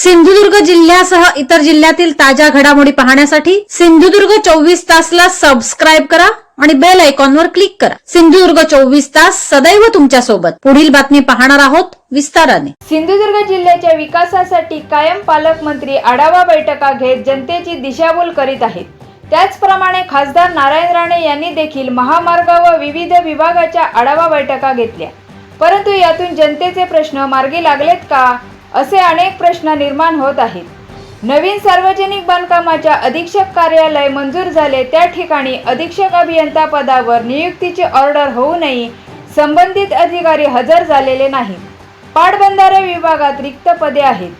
सिंधुदुर्ग जिल्ह्यासह इतर जिल्ह्यातील ताज्या घडामोडी पाहण्यासाठी सिंधुदुर्ग चोवीस तासला सबस्क्राईब करा आणि बेल आयकॉनवर क्लिक करा. सिंधुदुर्ग चोवीस तास सदैव तुमच्यासोबत पुढील बातमी पाहणार आहोत विस्ताराने. सिंधुदुर्ग जिल्ह्याच्या विकासासाठी कायम पालकमंत्री आढावा बैठका घेत जनतेची दिशाभूल करीत आहेत. त्याचप्रमाणे खासदार नारायण राणे यांनी देखील महामार्ग व विविध विभागाच्या आढावा बैठका घेतल्या. परंतु यातून जनतेचे प्रश्न मार्गी लागलेत का? असे अनेक प्रश्न निर्माण होत आहेत. नवीन सार्वजनिक बांधकामाच्या अधीक्षक कार्यालय मंजूर झाले त्या ठिकाणी अधीक्षक अभियंता पदावर नियुक्तीची ऑर्डर होऊनही संबंधित अधिकारी हजर झालेले नाहीत. पाटबंधारे विभागात रिक्त पदे आहेत.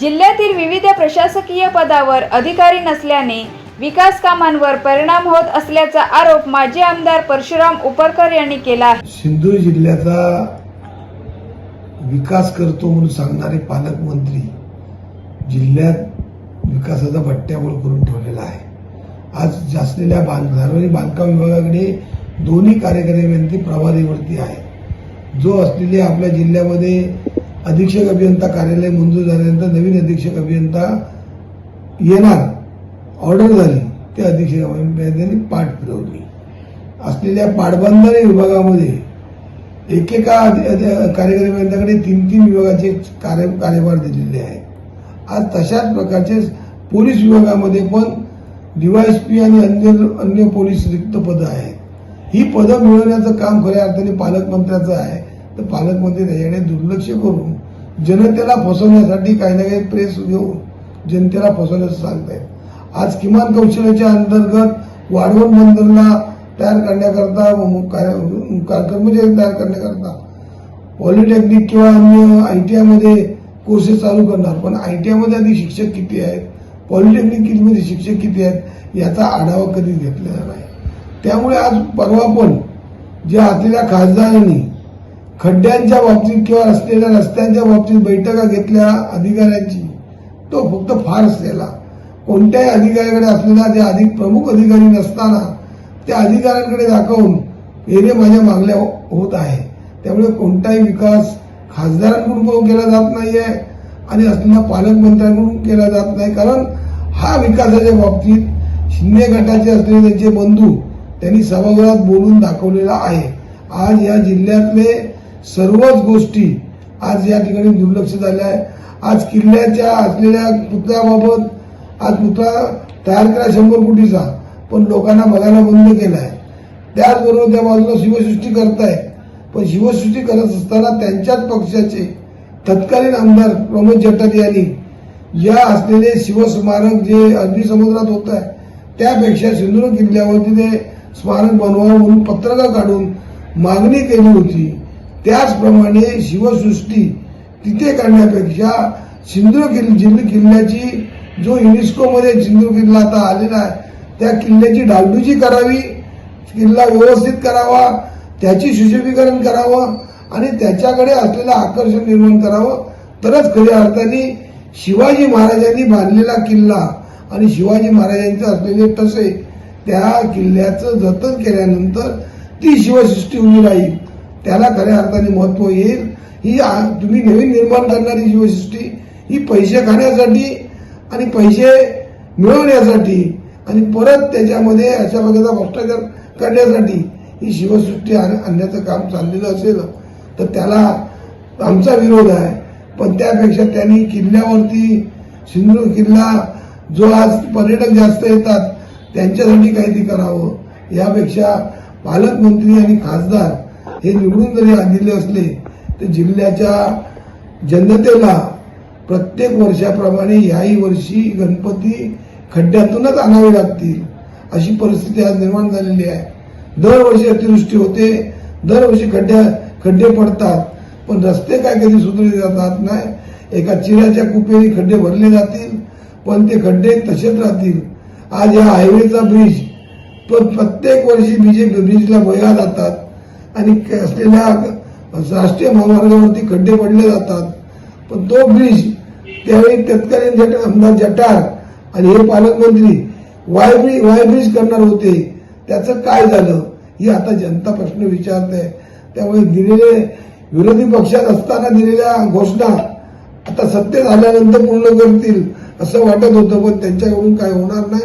जिल्ह्यातील विविध प्रशासकीय पदावर अधिकारी नसल्याने विकास कामांवर परिणाम होत असल्याचा आरोप माजी आमदार परशुराम उपरकर यांनी केला आहे. सिंधुदुर्ग जिल्ह्याचा विकास करतो म्हणून सांगणारे पालकमंत्री जिल्ह्यात विकासाचा भट्ट्याबोळ करून ठेवलेला आहे. आज असलेल्या बांध सार्वजनिक बांधकाम विभागाकडे दोन्ही कार्यकारी प्रभारीवरती आहे. जो असलेले आपल्या जिल्ह्यामध्ये अधीक्षक अभियंता कार्यालय मंजूर झाल्यानंतर नवीन अधीक्षक अभियंता येणार ऑर्डर झाली त्या अधीक्षक अभियंत्यांनी पाठ फिरवली. असलेल्या पाटबंधारे विभागामध्ये एकेका अधि- कार्यकारी तीन तीन विभागाचे कार्य कार्यभार दिलेले आहे. आज तशाच प्रकारचे पोलीस विभागामध्ये पण डीवायएसपी आणि अन्य अन्य पोलीस रिक्त पदं आहेत. ही पदं मिळवण्याचं काम खऱ्या अर्थाने पालकमंत्र्याचं आहे. तर पालकमंत्री त्याच्याकडे दुर्लक्ष करून जनतेला फसवण्यासाठी काही ना काही प्रेस घेऊन जनतेला फसवण्याचं सांगतायत. आज किमान कौशल्याच्या अंतर्गत वाढवण बंदरला तयार करण्याकरता कार्य- कर्मचारी म्हणजे तयार करण्याकरता. पॉलिटेक्निक किंवा अन्य आय टी आयमध्ये कोर्सेस चालू करणार पण आय टी आयमध्ये आधी शिक्षक किती आहेत? पॉलिटेक्निकमध्ये शिक्षक किती आहेत? याचा आढावा कधीच घेतलेला नाही. त्यामुळे आज परवा पण जे असलेल्या खासदारांनी खड्ड्यांच्या बाबतीत किंवा असलेल्या रस्त्यांच्या बाबतीत बैठका घेतल्या अधिकाऱ्यांची तो फक्त फार्स केला कोणत्याही अधिकाऱ्याकडे असलेला जे अधिक प्रमुख अधिकारी नसताना त्या अधिकाऱ्यांकडे दाखवून हे माझ्या मागल्या होत आहे. त्यामुळे कोणताही विकास खासदारांकडून पण केला जात नाही आहे आणि असलेल्या पालकमंत्र्यांकडून केला जात नाही. कारण हा विकासाच्या बाबतीत शिंदे गटाचे असलेले त्यांचे बंधू त्यांनी सभागृहात बोलून दाखवलेला आहे. आज या जिल्ह्यातले सर्वच गोष्टी आज या ठिकाणी दुर्लक्ष झाल्या. आहे आज किल्ल्याच्या असलेल्या पुतळ्याबाबत आज पुतळा तयार केला शंभर कोटीचा. पण लोकांना बघायला बंद केलाय. त्याचबरोबर त्या बाजूला शिवसृष्टी करताय. पण शिवसृष्टी करत असताना त्यांच्याच पक्षाचे तत्कालीन आमदार प्रमोद जठार यांनी या असलेले शिवस्मारक जे अरबी समुद्रात होत आहे त्यापेक्षा सिंधुदुर्ग किल्ल्यावरती ते स्मारक बनवावं म्हणून पत्रकं काढून मागणी केली होती. त्याचप्रमाणे शिवसृष्टी तिथे करण्यापेक्षा सिंधुदुर्ग किल्ल किल्ल्याची जो युनेस्कोमध्ये सिंधुदुर्ग किल्ला आता आलेला आहे त्या किल्ल्याची डागडुजी करावी किल्ला व्यवस्थित करावा त्याची सुशोभीकरण करावं आणि त्याच्याकडे असलेलं आकर्षण निर्माण करावं. तरच खऱ्या अर्थाने शिवाजी महाराजांनी बांधलेला किल्ला आणि शिवाजी महाराजांचे असलेले तसे त्या किल्ल्याचं जतन केल्यानंतर ती शिवसृष्टी उभी राहील. त्याला खऱ्या अर्थाने महत्त्व येईल. ही आ- तुम्ही नवीन निर्माण करणारी शिवसृष्टी ही पैसे खाण्यासाठी आणि पैसे मिळवण्यासाठी आणि परत त्याच्यामध्ये अशा प्रकारचा भ्रष्टाचार करण्यासाठी ही शिवसृष्टी आण- आणण्याचं काम चाललेलं असेल तर त्याला आमचा विरोध आहे. पण त्यापेक्षा त्यांनी किल्ल्यावरती सिंधुदुर्ग किल्ला जो आज पर्यटक जास्त येतात त्यांच्यासाठी काहीतरी करावं. यापेक्षा पालकमंत्री आणि खासदार हे निवडून जरी दिले असले तर जिल्ह्याच्या जनतेला प्रत्येक वर्षाप्रमाणे याही वर्षी गणपती खड्ड्यातूनच आणावे लागतील. अशी परिस्थिती आज निर्माण झालेली आहे. दरवर्षी अतिवृष्टी होते दरवर्षी खड्ड्या खड्डे पडतात पण रस्ते काय कधी सुधारले जातात नाही. एका चिराच्या कुपेने खड्डे भरले जातील पण ते खड्डे तसेच राहतील. आज या हायवेचा ब्रिज तो प्रत्येक वर्षी बीजेपी ब्रिजला बया जातात आणि असलेल्या राष्ट्रीय महामार्गावरती खड्डे पडले जातात. पण तो ब्रिज त्यावेळी तत्कालीन जट आमदार जटार आणि हे पालकमंत्री वाय वायब्रिज करणार होते त्याचं काय झालं ही आता जनता प्रश्न विचारते त्यामुळे दिलेले विरोधी पक्षात असताना दिलेल्या घोषणा आता सत्य झाल्यानंतर पूर्ण करतील असं वाटत होतं पण त्यांच्याकडून काय होणार नाही.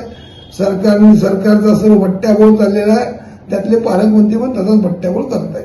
सरकारने सरकारचा सर्व भट्ट्याबोळ चाललेला आहे. त्यातले पालकमंत्री पण तसाच भट्ट्याबोळ करत आहेत